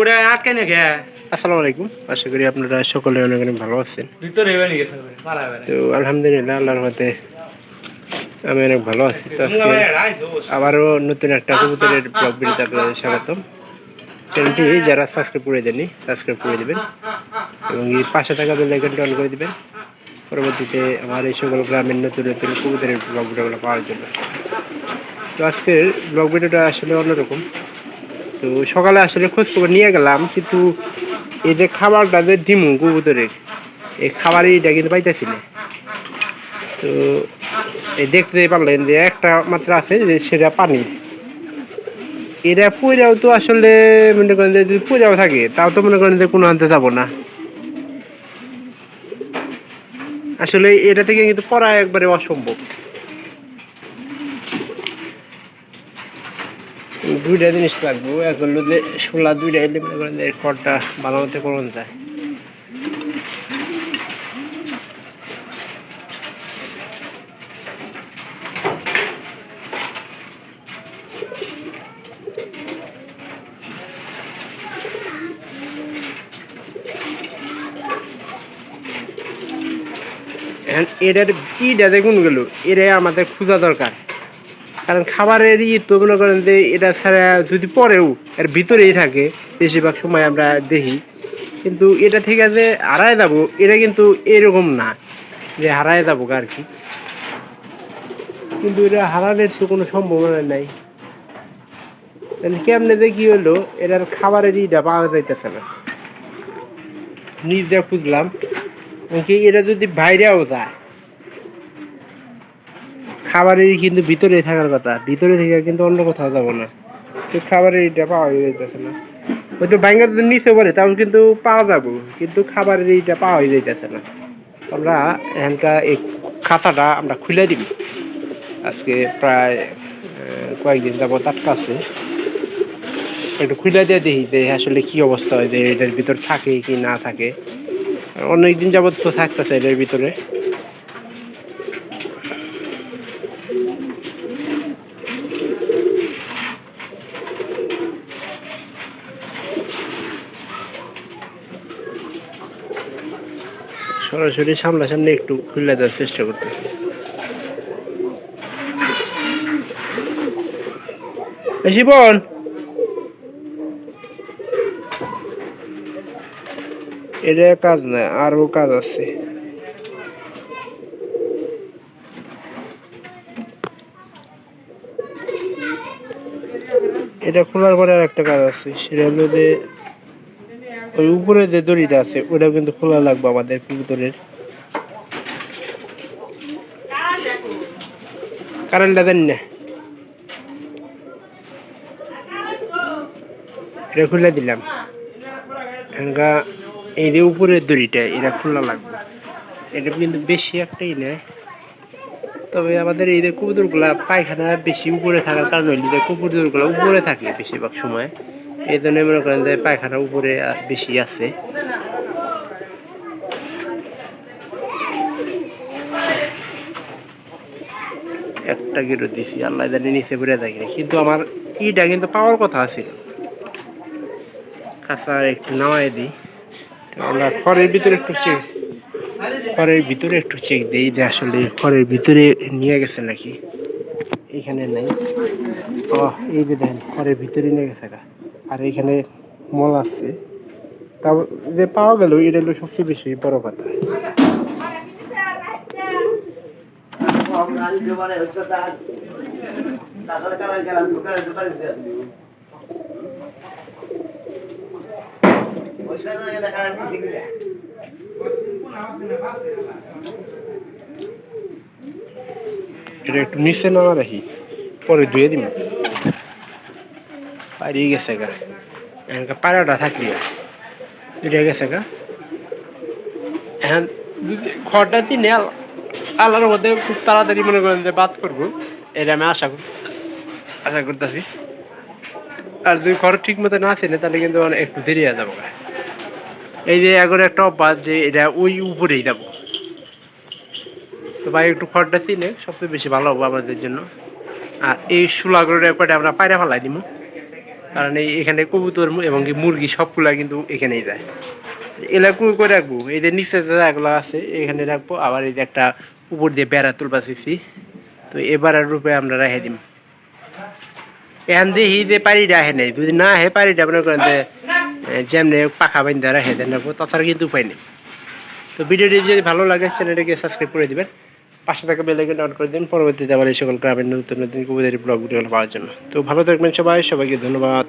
ওটা আটকে না খেয়ে আসসালামু আলাইকুম। আশা করি আপনারা সকলে অনেক অনেক ভালো আছেন। তো আলহামদুলিল্লাহ আল্লাহর মতে আমি অনেক ভালো আছি। তো আবারও নতুন একটা কবুতরের ব্লগ ভিডিওতে আপনাদের স্বাগতম। চ্যানেলটি যারা সাবস্ক্রাইব করে দেননি সাবস্ক্রাইব করে দেবেন এবং এই পাশে থাকা বেল আইকনটা অন করে দেবেন। পরবর্তীতে আমার এই সকল গ্রামের নতুন নতুন কবুতরের ব্লগ ভিডিওগুলো পাওয়ার জন্য। তো আজকের ব্লগ ভিডিওটা আসলে অন্যরকম। তো সকালে আসলে খোঁজ খবর নিয়ে গেলাম, কিন্তু এই যে খাবারটা যে ডিমু কবুতরের, এই খাবারইটা কিন্তু পাইতেছি না। তো এই দেখতে পারলেন যে একটা মাত্র আছে যে সেটা পানি। এটা পুরাও তো আসলে মনে করেন যে যদি পুরাও থাকে, তাও তো মনে করেন যে কোনো আনতে যাব না। আসলে এটা থেকে কিন্তু পড়া একবারে অসম্ভব। দুইটা জিনিস লাগবে, এক হলো যে শোলা দুইটা এলে মনে করেন যে খড়টা মতো করুন যায়। এটার কিটা দেখুন গেল? এটাই আমাদের খোঁজা দরকার। কারণ খাবারের ই তো মনে করেন যে এটা ছাড়া যদি পরেও এর ভিতরেই থাকে, বেশিরভাগ সময় আমরা দেখি। কিন্তু এটা থেকে যে হারায় যাব, এটা কিন্তু এরকম না যে হারায় যাব আর কি। কিন্তু এটা হারানোর তো কোনো সম্ভাবনা নাই। তাহলে কেমনে যে কি হলো, এটার খাবারের ইটা পাওয়া যাইতেছে না। নিজে খুঁজলাম কি এটা যদি বাইরেও যায় খাবারের কিন্তু ভিতরে থাকার কথা, ভিতরে থেকে কিন্তু অন্য কোথাও যাব না। তো খাবারের এটা পাওয়া যাইতেছে না। হয়তো ব্যাঙ্গা যদি নিচে পড়ে তাও কিন্তু পাওয়া যাব, কিন্তু খাবারের এইটা পাওয়া যাইতেছে না। আমরা এখানকার এই খাতাটা আমরা খুলে দিবি। আজকে প্রায় কয়েকদিন কয়েকদিন যাবত আটকাছে একটু খুলে দিয়ে দেখি যে আসলে কি অবস্থা হয়, যে এটার ভিতর থাকে কি না থাকে। অনেক দিন যাবত তো থাকতেছে এটার ভিতরে। সরাসরি সামনাসামনি একটু খুলে দেওয়ার চেষ্টা এই শিবন! এটা কাজ না আরও কাজ আছে। এটা খোলার পরে আর একটা কাজ আছে, সেটা হলো যে ওই উপরে যে দড়িটা আছে ওটা কিন্তু খোলা লাগবে আমাদের কবুতরের কারেন্টটা দেন না। এটা খুলে দিলাম। এখানকা এই যে উপরের দড়িটা, এটা খোলা লাগবে। এটা কিন্তু বেশি একটাই নেয়। তবে আমাদের এই যে কবুতরগুলা পায়খানা বেশি উপরে থাকার কারণ হইলে যে কবুতরগুলো উপরে থাকে বেশিরভাগ সময়। এই জন্য মনে করেন যে পায়খানা উপরে বেশি আছে। একটা গিরো দিছি, আল্লাহ জানি নিচে পড়ে থাকে কিন্তু আমার ইটা কিন্তু পাওয়ার কথা ছিল। কাঁচা একটু নামাই দিই। আমরা খড়ের ভিতরে একটু চেক খড়ের ভিতরে একটু চেক দিই যে আসলে খড়ের ভিতরে নিয়ে গেছে নাকি। এখানে নাই। ও, এই যে দেখেন, খড়ের ভিতরে নিয়ে গেছে গা। আর এখানে মল আছে। তাও যে পাওয়া গেল, এটা হলো সবচেয়ে বেশি বড় কথা। এটা একটু নিচে নামা রাখি পরে ধুয়ে দিন পারিয়ে গেছে গা। এখানকার পাড়াটা থাকলি। এটা গেছে গা। এখন ঘরটা দিনে আল- আল্লাহর মধ্যে খুব তাড়াতাড়ি মনে করেন যে বাদ করব, এটা আমি আশা করি, আশা করতেছি। আর যদি ঘর ঠিক মতো না ছিল, তাহলে কিন্তু একটু দেরি হয়ে যাব এই যে এখন একটা অভ্যাস যে এটা ওই উপরেই যাব। তো ভাই, একটু খড়টা দিলে সবচেয়ে বেশি ভালো হবে আমাদের জন্য। আর এই শুলাগুলোর ব্যাপারে আমরা পায়রা ফেলাই দিব কারণ এই এখানে কবুতর এবং কি মুরগি সবগুলা কিন্তু এখানেই যায়। এলা কুড়ি করে রাখব? এই যে নিচে জায়গাগুলো আছে, এখানে রাখব। আবার এই যে একটা উপর দিয়ে বেড়া তুলবা শিখছি তো এবারের রূপে আমরা রেখে দিম। এখান দিয়ে হি যে পাড়িটা আহে নাই। যদি না আহে পাড়িটা মনে করেন যে যেমনি পাখা বাইন্দা রেখে দেন তাছাড়া কিন্তু উপায় নেই। তো ভিডিওটি যদি ভালো লাগে, চ্যানেলটাকে সাবস্ক্রাইব করে দিবেন। পাশে থাকা বেলাইকন অন করে দিন। পরবর্তীতে আবার এই সকল গ্রামের নতুন নতুন কবুতরি ব্লগ ভিডিওগুলো পাওয়ার জন্য। তো ভালো থাকবেন সবাই। সবাইকে ধন্যবাদ।